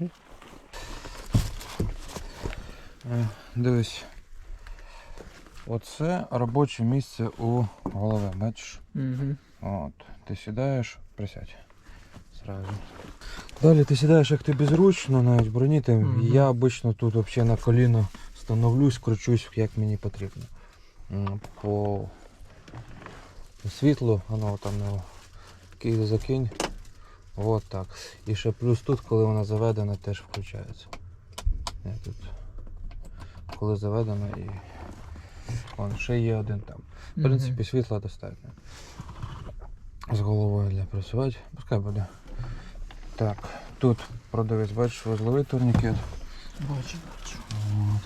Е, Дивись. Оце робоче місце у голови, бачиш? Угу. От. Ти сідаєш, присядь. Сразу. Далі ти сідаєш, як тобі зручно, навіть броні. Ти, Мгм. Я обично тут взагалі на коліно становлюсь, кручусь, як мені потрібно. По світлу, воно там його київ закинь. От так. І ще плюс тут, коли вона заведена, теж включається. Я тут. Коли заведена і. Вон, ще є один там. В принципі, світла достатньо. З головою для працювати. Пускай буде. Так, тут продавець, бачиш, вузловий турнікет. Бачу, бачу. От.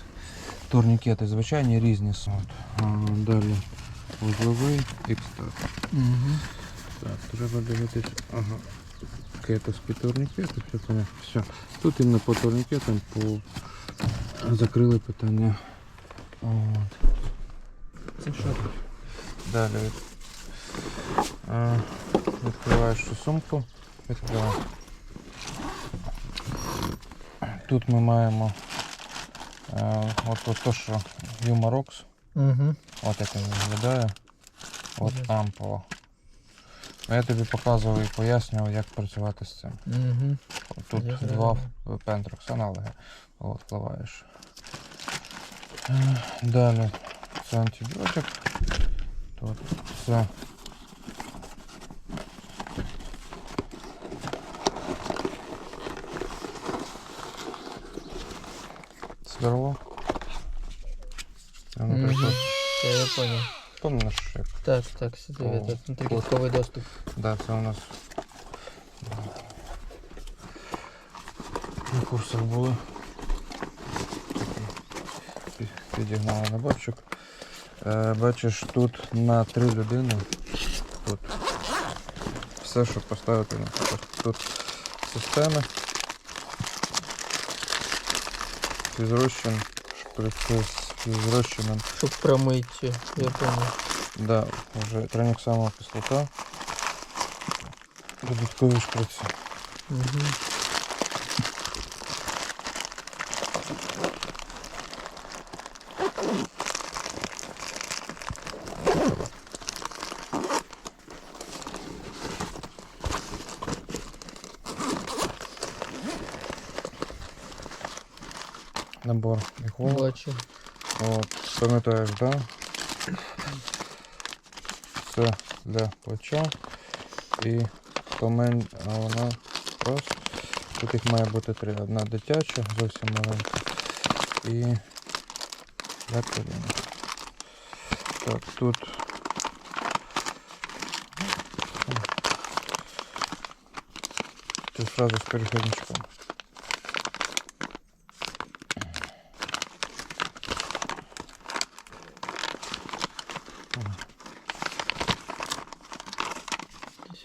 Турнікети звичайні різні. От. А, Далі вузловий екстат. Угу. Так, треба дивитись. Ага. Кетовські турнікети, все понятно. Все. Тут іменно по турнікетам по... закрили питання. От. Це що? Далі від... а, відкриваєш цю сумку. Відкриваєш. Тут ми маємо е, от, от то, що Юморокс. Угу. От як він виглядає. От ампула. Ну, Я тобі показував і пояснював, як працювати з цим. Угу. Тут Я два зрозумів. пентрокс аналоги. От, впливаєш. Далі це антибіотик. Тут це. Сверло. Це, наприклад, Мгм. Я, я понял. Помниш, як Так, так, сюди О, этот от. доступ. Да, це у нас на курсах були. Пі- Підігнали наборчик. Е, бачиш, тут на три людини. Тут все, що поставити наприклад. Тут системи. Фізрозчин, шприци з фізрозчином. Щоб промити, я понял. Да, вже транексамова кислота. Додаткові шприці. Угу. Набор іголок. Бачу. От, пам'ятаєш, да? Це для плеча. І помен... а вона раз. Тут їх має бути три. Одна дитяча, зовсім маленька. І для коліна. Так, тут. Ти сразу з переходничком.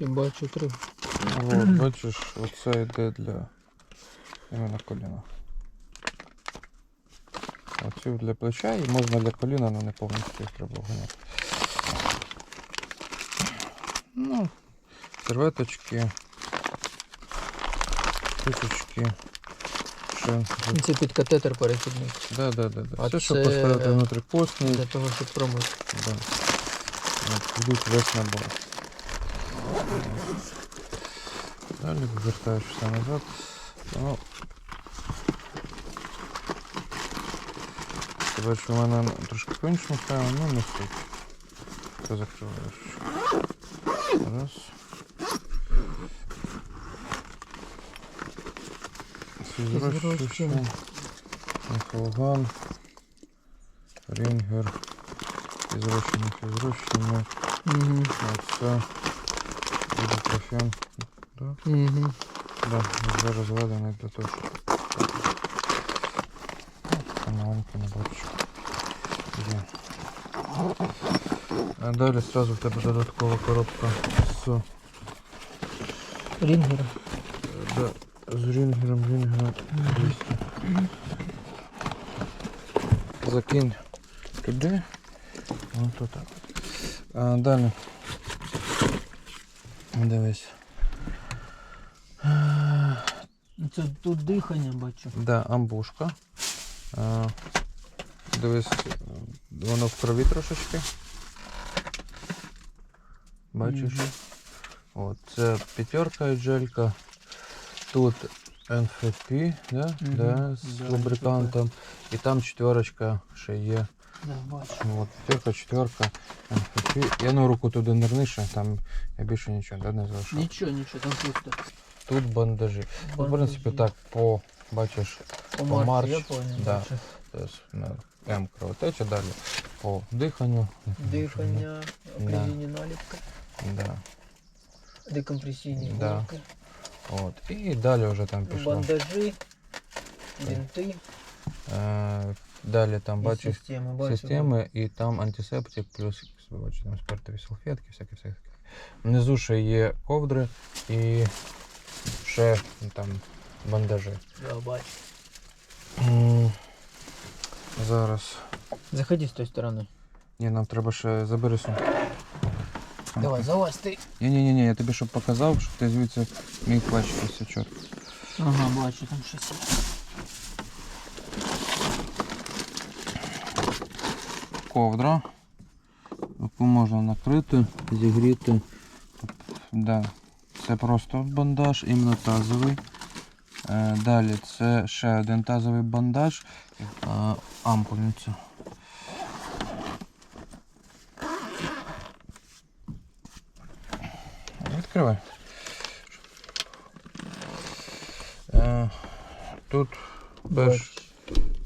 Я бачу три. Вот, бачиш, оце йде для іменно коліна. Оці для плеча і можна для коліна, але не повністю їх треба вганяти. Ну, серветочки, ще. Це під катетер перехідник. Да, да, да, да. А Все, щоб це, поставити внутрикосний. Для того, щоб промити. Да. От, йдуть весь набор. Далі вивертаєш все назад. Ну, ти бачиш, у мене трошки по-іншому ставимо, ну не суть. Ти закриваєш. Раз. Фізрозчище. Фізрозчин. Михалган. Рінгер. Фізрощення, фізрощення. Угу. Оце. Ібупрофен. Да? Угу. Да, вже розведений для того, щоб... Це маленький наборчик. Є. А далі одразу в тебе додаткова коробка з, Рінгер. е, да, з рінгером, рінгером 200. Закинь туди. Ось отак. А, далі. Дивись. Це тут дихання бачу. Да, амбушка. Е, дивись, воно в крові трошечки. Бачиш? Мгм. От, це п'ятерка джелька. Тут NFP, да? Мгм, Да, з да, лубрикантом. І там четверочка ще є. Да, бачу. От, п'ятерка, четверка, NFP. Я на руку туди нирнише, там я більше нічого да, не залишав. Нічого, нічого, там просто. Тут бандажі. Ну, в принципі, так, по, бачиш, По по марці, я марш, понял. да. бачу. Тобто, ну, М кровотеча далі по диханню. Дихання, окриління наліпка, Да. декомпресійні Да. голки, От. І далі вже там пішло. бандажі, бінти Е, далі там і бачиш системи. Бачу, системи і там антисептик, плюс бачиш, там спиртові салфетки, всяке всяке. Внизу ще є ковдри і ще ну, там бандажі. Да, бачу. М, Зараз. Заходи з тої сторони. Ні, нам треба ще забери сумку. Давай, залазь ти. Ні, ні, ні, ні, я тобі щоб показав, щоб ти звідси міг бачити все чітко. Ага, бачу, там щось є. Ковдра, яку можна накрити, зігріти. Да. Це просто бандаж, іменно тазовий. Е, Далі це ще один тазовий бандаж, ампульниця. Відкривай. Е, Тут перш,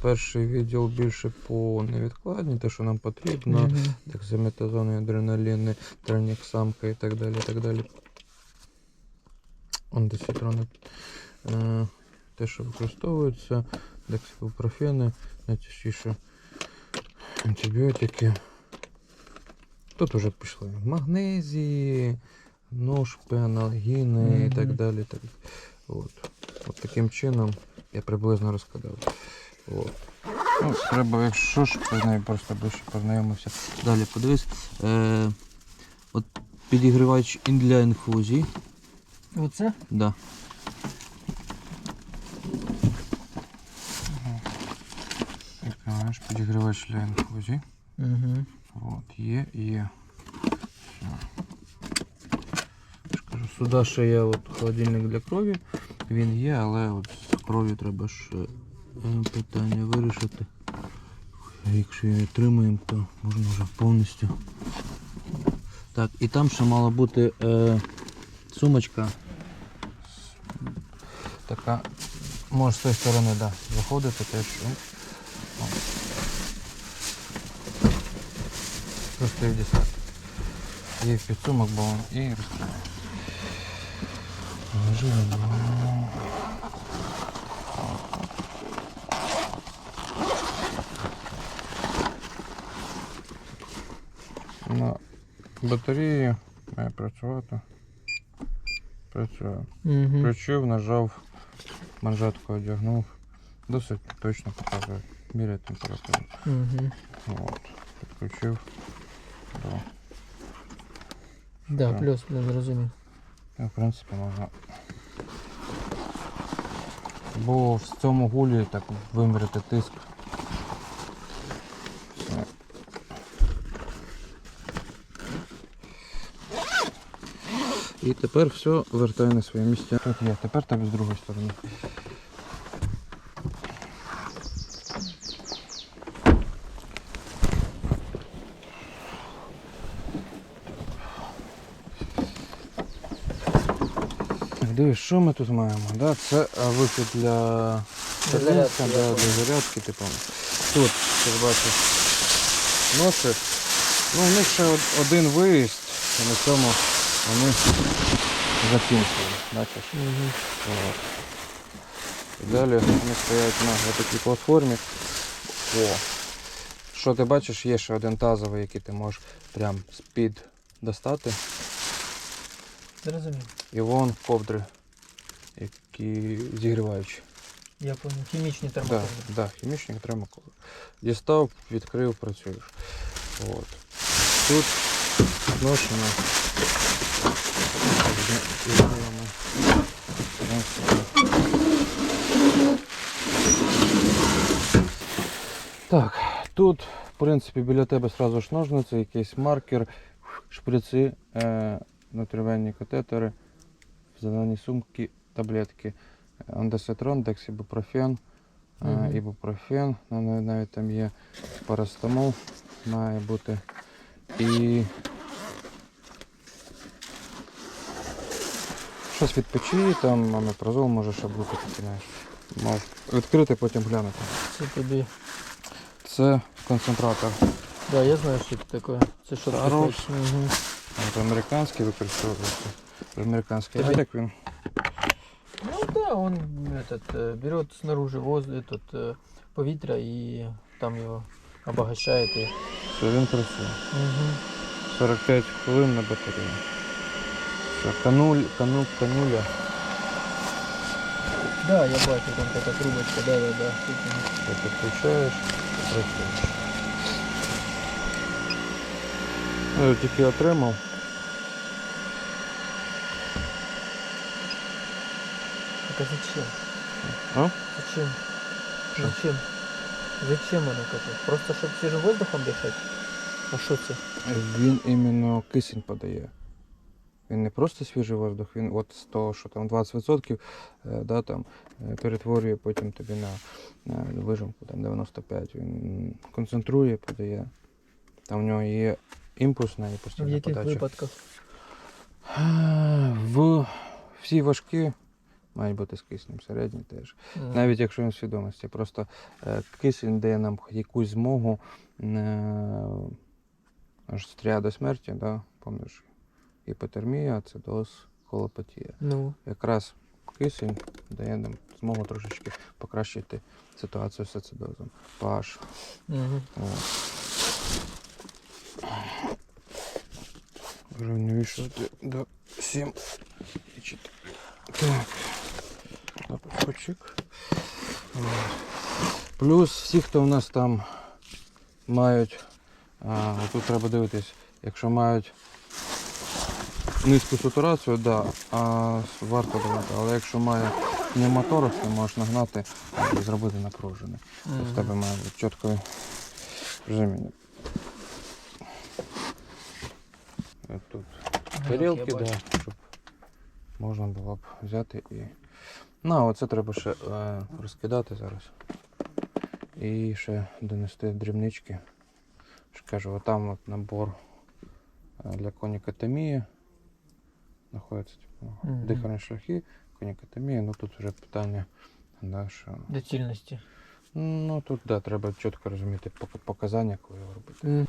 перший відділ більше по невідкладні, те, що нам потрібно. Мгм. Дексаметазони, адреналіни, треніксамка і так далі. і так далі. Андесітрони. Е, те, що використовується, дексипрофени, найчастіше антибіотики. Тут вже пішли магнезії, ножпи, аналгіни і так далі. Так. От. От таким чином я приблизно розкладав. От. Ну, треба, якщо ж з нею просто ближче познайомився. Далі подивись. Е, от підігрівач ін- для інфузій. Оце? Да. Відкриваєш підігрівач для інфузій. Угу. От, є, є. Все. Кажу, сюди ще є от холодильник для крові. Він є, але от з кров'ю треба ж питання вирішити. Якщо її тримаємо, то можна вже повністю. Так, і там ще мала бути е, сумочка. Така. Може з тої сторони, да, заходити теж. О. О. Просто її дістати. Є в підсумок, бо і розкриваємо. На батареї має працювати. Працює. Угу. Включив, нажав, манжетку одягнув. Досить точно показує. Міряє температуру. Угу. От. Підключив. до. Да, плюс, плюс, зрозумів. І, в принципі, можна. Бо в цьому гулі так виміряти тиск. І тепер все вертає на своє місце. Тут є, тепер так з другої сторони. Дивись, що ми тут маємо? Да? Це вихід для зарядки, да, для зарядки, типу. Тут, ти бачиш, носик. Ну, у них ще один виїзд, на цьому вони закінчили. Бачиш? Угу. От. І далі вони стоять на такій платформі. О. Що ти бачиш, є ще один тазовий, який ти можеш прям з-під достати. Зрозумів. І вон ковдри, які зігріваючі. Я понял. Хімічні Да, термоковдри. да, хімічні термоковдри. Дістав, відкрив, працюєш. От. Тут зношено так. Тут, в принципі, біля тебе сразу ж ножниці, якийсь маркер, шприци, е, натривенні катетери, зелені сумки, таблетки. Е, Андесетрон, дексібупрофен, ібупрофен, ібупрофен, ну, навіть там є парастомол, має бути. І щось від печі, там омепразол може ще бути, таке, знаєш. Мав відкрити, потім глянути. Це тобі. Це концентратор. Да, я знаю, що це таке. Це що таке? Хорош. Угу. От американський використовується. Американський. А Тобі- як він? Ну да, он этот, э, берет снаружи воздух, этот, э, повітря і там його обогащає. І... Все, він працює. Угу. 45 хвилин на батареї. Все, кануль, кану, кануля. Да, я бачу, там така трубочка, да, да, да. Тут воно. Все, підключаєш, працюєш. Ну, Я тільки отримав. Так а зачем? А? Зачем? Що? Зачем? Зачем воно таке? Просто щоб свіжим воздухом дихати? А що це? Він іменно кисень подає. Він не просто свіжий воздух, він от з того, що там 20% е, да, там, е, перетворює потім тобі на, на вижимку там 95. Він концентрує, подає. Там в нього є імпульсна і В постійна яких подача. випадках? В всі важкі мають бути з киснем, середні теж. М. Навіть якщо він в свідомості. Просто е, кисень дає нам якусь змогу аж стріляє до смерті, да? поміж гіпотермія, ацидоз, холопатія. Ну, Якраз кисень дає нам змогу трошечки покращити ситуацію з ацидозом. Паш. угу. Рівнюю вішати до 7 і 4. Так. Лапочок. Плюс всі, хто в нас там мають, а, тут треба дивитись, якщо мають низьку сатурацію, да, а варто давати. Але якщо має пневмоторакс, то можеш нагнати і зробити напружений. Тобто в тебе має бути чітке розуміння. Тут тарілки, да, щоб можна було б взяти і. Ну, а оце треба ще е, розкидати зараз. І ще донести дрібнички. Ж кажу, отам от набор е, для конікотомії. Знаходяться типу, Мгм. дихальні шляхи, конікотомія. Ну тут вже питання. Да, що... Доцільності. Ну тут да, треба чітко розуміти показання, коли його робити.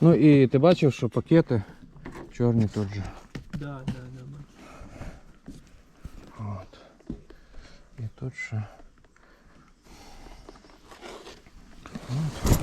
Ну і ти бачив, що пакети чорні тут же. Да, да, да. От. І тут ще. От.